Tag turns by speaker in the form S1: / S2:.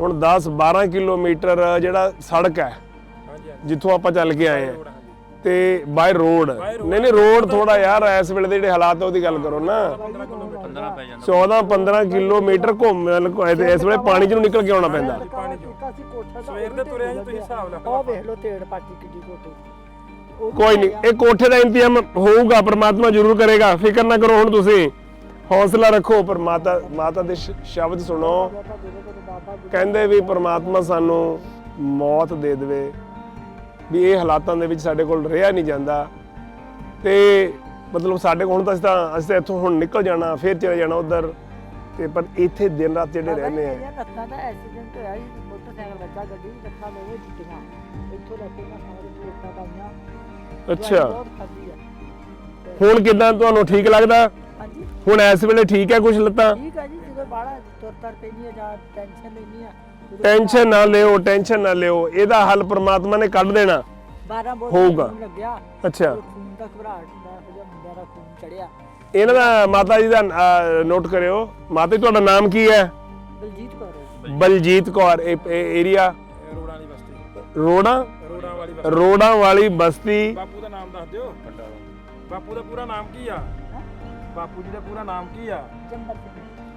S1: ਹੁਣ 10 12 ਕਿਲੋਮੀਟਰ ਜਿਹੜਾ ਸੜਕ ਹੈ ਜਿੱਥੋਂ ਆਪਾਂ ਚੱਲ ਕੇ ਆਏ ਆ ਤੇ ਬਾਈ ਰੋਡ ਨਹੀਂ ਨਹੀਂ ਰੋਡ ਥੋੜਾ ਯਾਰ ਇਸ ਵੇਲੇ ਦੇ ਜਿਹੜੇ ਹਾਲਾਤ ਆ ਉਹਦੀ ਗੱਲ ਕਰੋ ਨਾ।
S2: 15 ਕਿਲੋਮੀਟਰ।
S3: 15 ਪੈ ਜਾਂਦਾ।
S1: 14 15 ਕਿਲੋਮੀਟਰ ਘੁੰਮ ਇਸ ਵੇਲੇ ਪਾਣੀ ਚ ਨੂੰ ਨਿਕਲ ਕੇ ਆਉਣਾ ਪੈਂਦਾ।
S2: ਪਾਣੀ ਚੋਂ।
S4: ਅਸੀਂ ਕੋਠਾ
S2: ਸਵੇਰ ਦੇ ਤੁਰੇ ਆ ਜੀ ਤੁਸੀਂ ਹਿਸਾਬ ਲਾਓ।
S4: ਉਹ ਵੇਖ ਲਓ ਤੇੜ ਪਾਟੀ ਕਿੱਡੀ ਕੋਠੀ। ਉਹ ਵੀ
S1: ਕੋਈ ਨਹੀਂ ਇਹ ਕੋਠੇ ਦਾ ਇੰਤਜ਼ਾਮ ਹੋਊਗਾ ਪ੍ਰਮਾਤਮਾ ਜ਼ਰੂਰ ਕਰੇਗਾ। ਫਿਕਰ ਨਾ ਕਰੋ ਹੁਣ ਤੁਸੀਂ। ਹੌਸਲਾ ਰੱਖੋ ਪਰ ਮਾਤਾ ਮਾਤਾ ਦੇ ਸ਼ਬਦ ਸੁਣੋ। ਕਹਿੰਦੇ ਵੀ ਪ੍ਰਮਾਤਮਾ ਸਾਨੂੰ ਮੌਤ ਦੇ ਦੇਵੇ। ਵੀ ਇਹ ਹਾਲਾਤਾਂ ਦੇ ਵਿੱਚ ਸਾਡੇ ਕੋਲ ਰਿਹਾ ਨਹੀਂ ਜਾਂਦਾ। ਤੇ ਮਤਲਬ ਸਾਡੇ ਕੋਲ ਹੁਣ ਤਾਂ ਅਸੀਂ ਤਾਂ ਅਸੀਂ ਤਾਂ ਇੱਥੋਂ ਹੁਣ ਨਿਕਲ ਜਾਣਾ ਫਿਰ ਚਲੇ ਜਾਣਾ ਉਧਰ। ਤੇ ਪਰ ਇੱਥੇ ਦਿਨ ਰਾਤ ਜਿਹੜੇ ਰਹਿੰਦੇ ਆ।
S4: ਇਹ ਲੱਤਾਂ ਦਾ ਐਕਸੀਡੈਂਟ ਹੋਇਆ ਸੀ ਮੋਟਰਸਾਈਕਲ ਵੱਜਾ ਗੱਡੀ ਲੱਤਾਂ ਮੇਰੇ ਟੁੱਟੀਆਂ। ਇੱਥੋਂ ਲੈ ਕੇ ਨਾ ਸਾਰੇ ਪਲੇਟਾਂ ਪਾਈਆਂ।
S1: ਅੱਛਾ। ਹੁਣ ਕਿਦਾਂ ਤੁਹਾਨੂੰ ਠੀਕ ਲੱਗਦਾ? ਹੁਣ ਇਸ ਵੇਲੇ ਠੀਕ ਹੈ ਕੁਝ ਲੱਤਾਂ?
S4: ਠੀਕ ਆ ਜੀ ਜਦੋਂ ਬਾਹਲਾ ਤੁਰ ਤਰ ਪੈਣੀ ਆ ਜਾਂ ਟੈਨਸ਼ਨ ਲੈਣੀ ਆ। ਉਦੋਂ
S1: ਟੈਨਸ਼ਨ ਨਾ ਲਿਓ ਟੈਨਸ਼ਨ ਨਾ ਲਿਓ। ਇਹਦਾ ਹੱਲ ਪ੍ਰਮਾਤਮਾ ਨੇ ਕੱਢ ਦੇਣਾ।
S4: 12 ਬੋਲ
S1: ਹੋਊਗਾ।
S4: ਲੱਗਿਆ।
S1: ਅੱਛਾ।
S4: ਉਹ ਖੂਨ ਦਾ ਘਬਰਾਹਟ ਦਾ ਜਿਹੜਾ ਮੁੰਡਿਆਂ ਦਾ ਖੂਨ ਚੜਿਆ।
S1: ਇਹਨਾਂ ਦਾ ਮਾਤਾ ਜੀ ਦਾ ਨੋਟ ਕਰਿਓ। ਮਾਤਾ ਜੀ ਤੁਹਾਡਾ ਨਾਮ ਕੀ ਹੈ?
S4: ਬਲਜੀਤ ਕੌਰ ਹੈ।
S1: ਬਲਜੀਤ ਕੌਰ ਇਹ ਏਰੀਆ
S2: ਬਸਤੀ
S1: ਰੋੜਾ
S2: ਰੋਡਾਂ ਵਾਲੀ ਬਸਤੀ।
S1: ਰੋੜਾ ਵਾਲੀ ਬਸਤੀ।
S2: ਬਾਪੂ ਦਾ ਨਾਮ ਦੱਸ ਦਿਓ। ਬਾਪੂ ਦਾ ਪੂਰਾ ਨਾਮ ਕੀ ਆ? ਬਾਪੂ ਜੀ ਦਾ ਪੂਰਾ ਨਾਮ ਕੀ ਆ?
S4: ਜੰਬਰ ਸਿੰਘ।